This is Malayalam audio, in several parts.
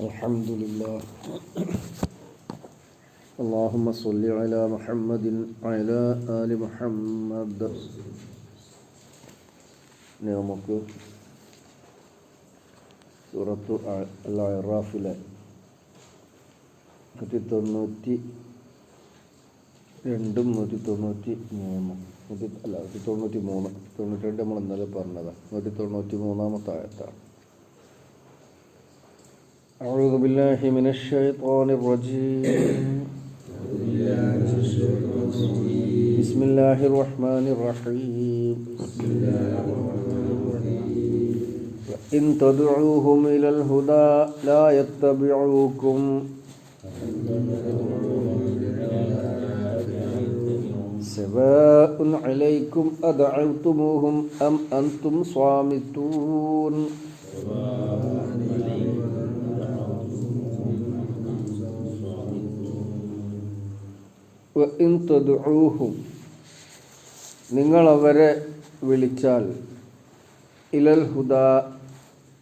الحمد لله اللهم صل على محمد وعلى آل محمد നമുക്ക് സൂറത്തു അറാഫിലെ നൂറ്റി തൊണ്ണൂറ്റി രണ്ടും നൂറ്റി തൊണ്ണൂറ്റി മൂന്നും നൂറ്റി അല്ല നൂറ്റി തൊണ്ണൂറ്റി മൂന്ന് തൊണ്ണൂറ്റി രണ്ട് നമ്മൾ ഇന്നലെ പറഞ്ഞതാണ് നൂറ്റി തൊണ്ണൂറ്റി മൂന്നാമത്തെ ആയത്താണ് أعوذ بالله من الشيطان الرجيم. بسم الله الرحمن الرحيم. إن تدعوهم إلى الهدى لا يتبعوكم. سواء عليكم أدعوتموهم أم أنتم صامتون. വഇൻ നിങ്ങളവരെ വിളിച്ചാൽ ഇലൽ ഹുദ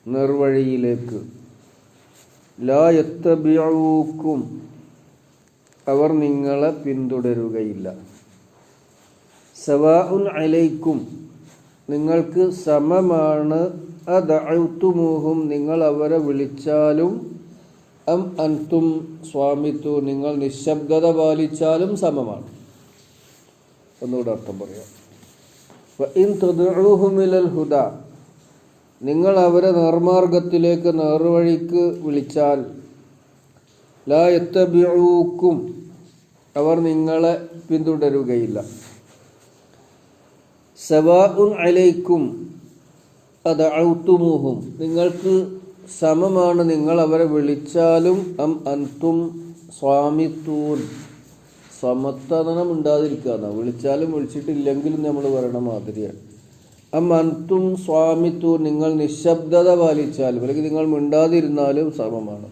നിർവഴിയിലേക്ക്. ലായത്തബിയൂക്കും അവർ നിങ്ങളെ പിന്തുടരുകയില്ല. സവാഉൻ അലൈക്കും. നിങ്ങൾക്ക് സമമാണ്. അദഅത്തുമൂഹും നിങ്ങൾ അവരെ വിളിച്ചാലും അം അൻതും സ്വാമിത്തു നിങ്ങൾ നിശബ്ദത പാലിച്ചാലും സമമാണ്. ഒന്നുകൂടെ അർത്ഥം പറയാം. ഹുദ നിങ്ങൾ അവരെ നേർമാർഗത്തിലേക്ക് നേർവഴിക്ക് വിളിച്ചാൽ ലാ എത്തബിഴൂക്കും അവർ നിങ്ങളെ പിന്തുടരുകയില്ല. സവാ ഉൻ അലൈക്കും അത് ഔത്തുമുഹും നിങ്ങൾക്ക് സമമാണ് നിങ്ങൾ അവരെ വിളിച്ചാലും അം അൻതും സ്വാമിത്തൂൻ. സമത്തനം ഉണ്ടാതിരിക്കുക വിളിച്ചാലും വിളിച്ചിട്ടില്ലെങ്കിലും നമ്മൾ പറയണ മാതിരിയാണ്. അം അൻതും സ്വാമിത്തൂൻ നിങ്ങൾ നിശബ്ദത പാലിച്ചാലും അല്ലെങ്കിൽ നിങ്ങൾ മിണ്ടാതിരുന്നാലും സമമാണ്.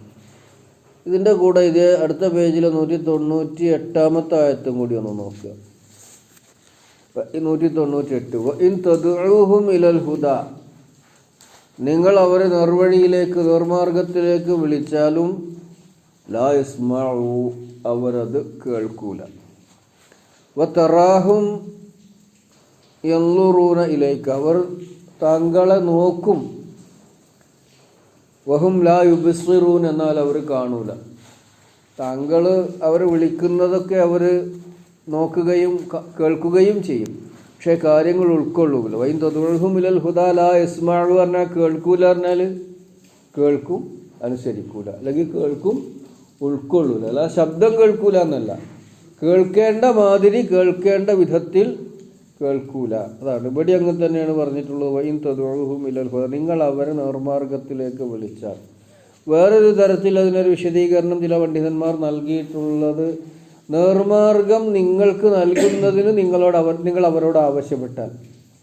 ഇതിന്റെ കൂടെ ഇത് അടുത്ത പേജിൽ നൂറ്റി തൊണ്ണൂറ്റി എട്ടാമത്തെ ആയത്തും കൂടി ഒന്ന് നോക്കുക. നൂറ്റി തൊണ്ണൂറ്റി എട്ട് ഇൻ തദുഹും ഇലൽ ഹുദ. നിങ്ങൾ അവരെ നിർവഴിയിലേക്ക് നിർമാർഗത്തിലേക്ക് വിളിച്ചാലും ലാ അവരത് കേൾക്കൂല. വത്തറാഹും എന്നുറൂന ഇലേക്ക് അവർ താങ്കളെ നോക്കും. വഹും ലാ യുബിസിറൂൻ എന്നാൽ അവർ കാണൂല. താങ്കൾ അവർ വിളിക്കുന്നതൊക്കെ അവർ നോക്കുകയും കേൾക്കുകയും ചെയ്യും. പക്ഷേ കാര്യങ്ങൾ ഉൾക്കൊള്ളൂല വൈൻ തൊതുഹുമിലൽ ഹുദാല എസ്മാഴു പറഞ്ഞാൽ കേൾക്കൂല പറഞ്ഞാൽ കേൾക്കും അനുസരിക്കൂല. അല്ലെങ്കിൽ കേൾക്കും ഉൾക്കൊള്ളൂല. അല്ല ശബ്ദം കേൾക്കൂല എന്നല്ല. കേൾക്കേണ്ട മാതിരി കേൾക്കേണ്ട വിധത്തിൽ കേൾക്കൂല. അതാണ്. ഇവിടെ അങ്ങനെ തന്നെയാണ് പറഞ്ഞിട്ടുള്ളത്. വൈൻ തൊതുഹുമിലൽ ഹുദ. നിങ്ങൾ അവരെ നിർമാർഗത്തിലേക്ക് വിളിച്ചാൽ. വേറൊരു തരത്തിൽ അതിനൊരു വിശദീകരണം ചില പണ്ഡിതന്മാർ നൽകിയിട്ടുള്ളത് നേർമാർഗം നിങ്ങൾക്ക് നൽകുന്നതിന് നിങ്ങളോട് അവർ നിങ്ങൾ അവരോട് ആവശ്യപ്പെട്ടാൽ.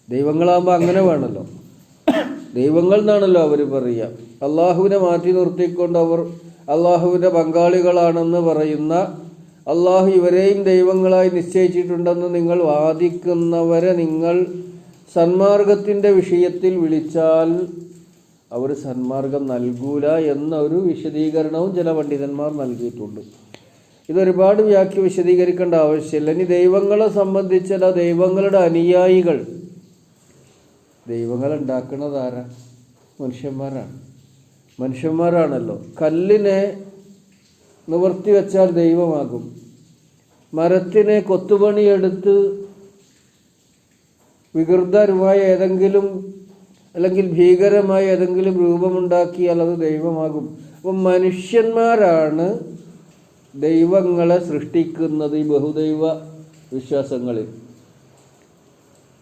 ദൈവങ്ങളാകുമ്പോൾ അങ്ങനെ വേണമല്ലോ ദൈവങ്ങൾ എന്നാണല്ലോ അവർ പറയുക. അള്ളാഹുവിനെ മാറ്റി നിർത്തിക്കൊണ്ട് അവർ അള്ളാഹുവിന്റെ പങ്കാളികളാണെന്ന് പറയുന്ന അള്ളാഹു ഇവരെയും ദൈവങ്ങളായി നിശ്ചയിച്ചിട്ടുണ്ടെന്ന് നിങ്ങൾ വാദിക്കുന്നവരെ നിങ്ങൾ സന്മാർഗത്തിന്റെ വിഷയത്തിൽ വിളിച്ചാൽ അവർ സന്മാർഗം നൽകൂല എന്നൊരു വിശദീകരണവും ചില പണ്ഡിതന്മാർ നൽകിയിട്ടുണ്ട്. ഇതൊരുപാട് വ്യാഖ്യ വിശദീകരിക്കേണ്ട ആവശ്യമില്ല. ഇനി ദൈവങ്ങളെ സംബന്ധിച്ചല്ല ദൈവങ്ങളുടെ അനുയായികൾ. ദൈവങ്ങൾ ഉണ്ടാക്കുന്നത് ആരാ? മനുഷ്യന്മാരാണ്. മനുഷ്യന്മാരാണല്ലോ. കല്ലിനെ നിവർത്തി വെച്ചാൽ ദൈവമാകും. മരത്തിനെ കൊത്തുപണിയെടുത്ത് വികൃതരുമായ ഏതെങ്കിലും അല്ലെങ്കിൽ ഭീകരമായ ഏതെങ്കിലും രൂപമുണ്ടാക്കിയാൽ അത് ദൈവമാകും. അപ്പം മനുഷ്യന്മാരാണ് ദൈവങ്ങളെ സൃഷ്ടിക്കുന്നത് ഈ ബഹുദൈവ വിശ്വാസങ്ങളിൽ.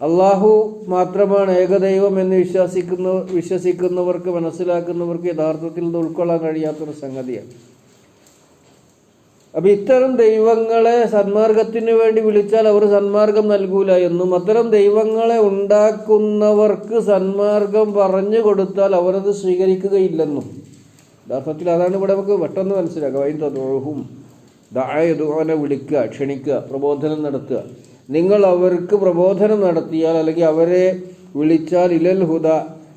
അള്ളാഹു മാത്രമാണ് ഏകദൈവം എന്ന് വിശ്വസിക്കുന്ന വിശ്വസിക്കുന്നവർക്ക് മനസ്സിലാക്കുന്നവർക്ക് യഥാർത്ഥത്തിൽ ഇത് ഉൾക്കൊള്ളാൻ കഴിയാത്തൊരു സംഗതിയാണ്. അപ്പം ഇത്തരം ദൈവങ്ങളെ സന്മാർഗത്തിന് വേണ്ടി വിളിച്ചാൽ അവർ സന്മാർഗം നൽകൂല എന്നും അത്തരം ദൈവങ്ങളെ ഉണ്ടാക്കുന്നവർക്ക് സന്മാർഗം പറഞ്ഞു കൊടുത്താൽ അവരത് സ്വീകരിക്കുകയില്ലെന്നും. യഥാർത്ഥത്തിൽ അതാണ് ഇവിടെ നമുക്ക് പെട്ടെന്ന് മനസ്സിലാക്കാം. അതിന്റെ ദായതുനെ വിളിക്കുക ക്ഷണിക്കുക പ്രബോധനം നടത്തുക. നിങ്ങൾ അവർക്ക് പ്രബോധനം നടത്തിയാൽ അല്ലെങ്കിൽ അവരെ വിളിച്ചാൽ ഇലൽ ഹുദ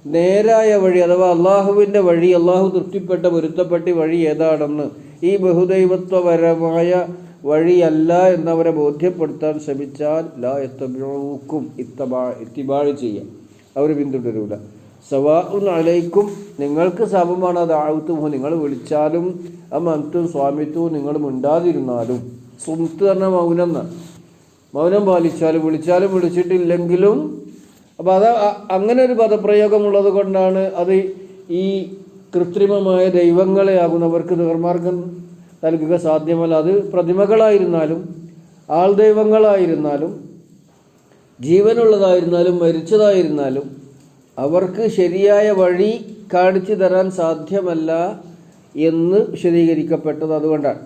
നേരായ വഴി അഥവാ അള്ളാഹുവിന്റെ വഴി അള്ളാഹു തൃപ്തിപ്പെട്ട പൊരുത്തപ്പെട്ട വഴി ഏതാണെന്ന് ഈ ബഹുദൈവത്വപരമായ വഴിയല്ല എന്നവരെ ബോധ്യപ്പെടുത്താൻ ശ്രമിച്ചാൽ ലാ എത്തബിഴൂക്കും ഇത്തബാ ഇത്തിബാഴ് ചെയ്യാം അവർ പിന്തുടരൂല. സവാഉൻ അലൈക്കും. നിങ്ങൾക്ക് ശാപമാണ് ആഴ്ത്തുമോ നിങ്ങൾ വിളിച്ചാലും ആ മന്തും സ്വാമിത്വവും നിങ്ങൾ മിണ്ടാതിരുന്നാലും. സുംത്ത് പറഞ്ഞ മൗനം മൗനം പാലിച്ചാലും വിളിച്ചാലും വിളിച്ചിട്ടില്ലെങ്കിലും. അപ്പോൾ അത് അങ്ങനെ ഒരു പദപ്രയോഗമുള്ളത് കൊണ്ടാണ് അത് ഈ കൃത്രിമമായ ദൈവങ്ങളെ ആകുന്നവർക്ക് നിർമാർഗം നൽകുക സാധ്യമല്ല. അത് പ്രതിമകളായിരുന്നാലും ആൾ ദൈവങ്ങളായിരുന്നാലും ജീവനുള്ളതായിരുന്നാലും മരിച്ചതായിരുന്നാലും അവർക്ക് ശരിയായ വഴി കാണിച്ചു തരാൻ സാധ്യമല്ല എന്ന് വിശദീകരിക്കപ്പെട്ടത് അതുകൊണ്ടാണ്.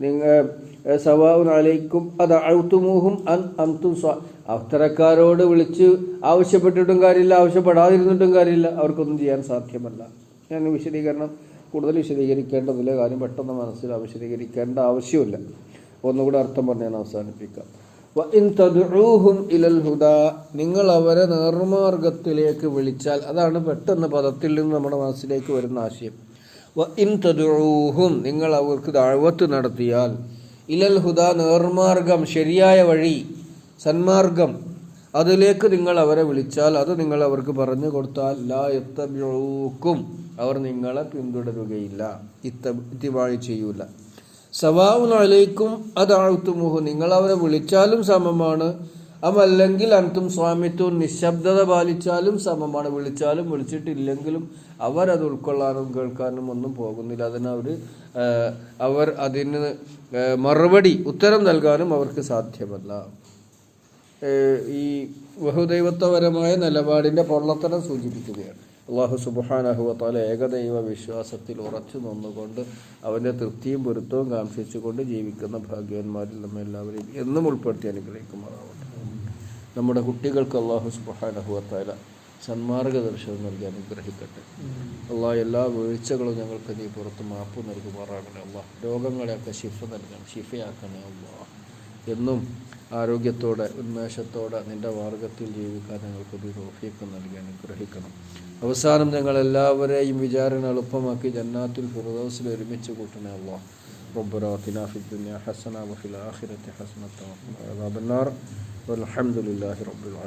നിങ്ങൾ സവാഉൻ അലൈക്കും അത് അഴുത്തുമൂഹും അൻ അംതും സ്വ അത്തരക്കാരോട് വിളിച്ച് ആവശ്യപ്പെട്ടിട്ടും കാര്യമില്ല ആവശ്യപ്പെടാതിരുന്നിട്ടും കാര്യമില്ല അവർക്കൊന്നും ചെയ്യാൻ സാധ്യമല്ല. ഞാൻ വിശദീകരണം കൂടുതൽ വിശദീകരിക്കേണ്ടതില്ല. കാര്യം പെട്ടെന്ന് മനസ്സിൽ വിശദീകരിക്കേണ്ട ആവശ്യമില്ല. ഒന്നുകൂടെ അർത്ഥം പറഞ്ഞാൽ അവസാനിപ്പിക്കാം. വ ഇൻ ഇലൽ ഹുദാ. നിങ്ങൾ അവരെ നേർമാർഗത്തിലേക്ക് വിളിച്ചാൽ അതാണ് പെട്ടെന്ന് പദത്തിൽ നിന്ന് നമ്മുടെ മനസ്സിലേക്ക് വരുന്ന ആശയം. വ ഇൻ തദ്ഉഹും നിങ്ങൾ അവർക്ക് ദഅവത്ത് നടത്തിയാൽ. ഇലൽ ഹുദ നേർമാർഗം ശരിയായ വഴി സന്മാർഗം. അതിലേക്ക് നിങ്ങൾ അവരെ വിളിച്ചാൽ അത് നിങ്ങൾ അവർക്ക് പറഞ്ഞു കൊടുത്താൽ ലാ എത്തബ്യൂക്കും അവർ നിങ്ങളെ പിന്തുടരുകയില്ല. ഇത്ത ചെയ്യൂല. സവാവുൻ അലൈക്കും അതാഴ്ത്തുമുഹു നിങ്ങൾ അവരെ വിളിച്ചാലും സമമാണ്. അതല്ലെങ്കിൽ അന്തും സ്വാമിത്വം നിശബ്ദത പാലിച്ചാലും സമമാണ്. വിളിച്ചാലും വിളിച്ചിട്ടില്ലെങ്കിലും അവരത് ഉൾക്കൊള്ളാനും കേൾക്കാനും ഒന്നും പോകുന്നില്ല. അതിനവർ അവർ അതിന് മറുപടി ഉത്തരം നൽകാനും അവർക്ക് സാധ്യമല്ല. ഈ ബഹുദൈവത്വപരമായ നിലപാടിന്റെ പൊള്ളത്തരം സൂചിപ്പിക്കുകയാണ്. അള്ളാഹു സുബാനഹുവത്താല ഏകദൈവ വിശ്വാസത്തിൽ ഉറച്ചു നിന്നുകൊണ്ട് അവന്റെ തൃപ്തിയും പൊരുത്തവും കാംക്ഷിച്ചുകൊണ്ട് ജീവിക്കുന്ന ഭാഗ്യവാന്മാരിൽ നമ്മെല്ലാവരെയും എന്നും ഉൾപ്പെടുത്തി അനുഗ്രഹിക്കുമാറാവട്ടെ. നമ്മുടെ കുട്ടികൾക്ക് അള്ളാഹു സുബാനഹുവത്താല സന്മാർഗ ദർശനം നൽകി അനുഗ്രഹിക്കട്ടെ. അള്ളാ എല്ലാ വീഴ്ചകളും ഞങ്ങൾക്ക് നീ പുറത്ത് മാപ്പ് നൽകുമാറാകണേ അള്ളാഹ് രോഗങ്ങളെയൊക്കെ ശിഫ നൽകണം ശിഫയാക്കണേ അള്ളാഹ് എന്നും ആരോഗ്യത്തോടെ ഉന്മേഷത്തോടെ നിന്റെ മാർഗത്തിൽ ജീവിക്കാൻ ഞങ്ങൾക്ക് നീ തോഫിയൊക്കെ നൽകി അനുഗ്രഹിക്കണം അവസാനം ഞങ്ങൾ എല്ലാവരെയും വിചാരണ എളുപ്പമാക്കി ജന്നാത്തുൽ ഫിറദൗസിൽ ഒരുമിച്ച് കൂട്ടണേ അള്ളാഹ് ربنا آتنا في الدنيا حسنة وفي الآخرة حسنة وقنا عذاب النار والحمد لله رب العالمين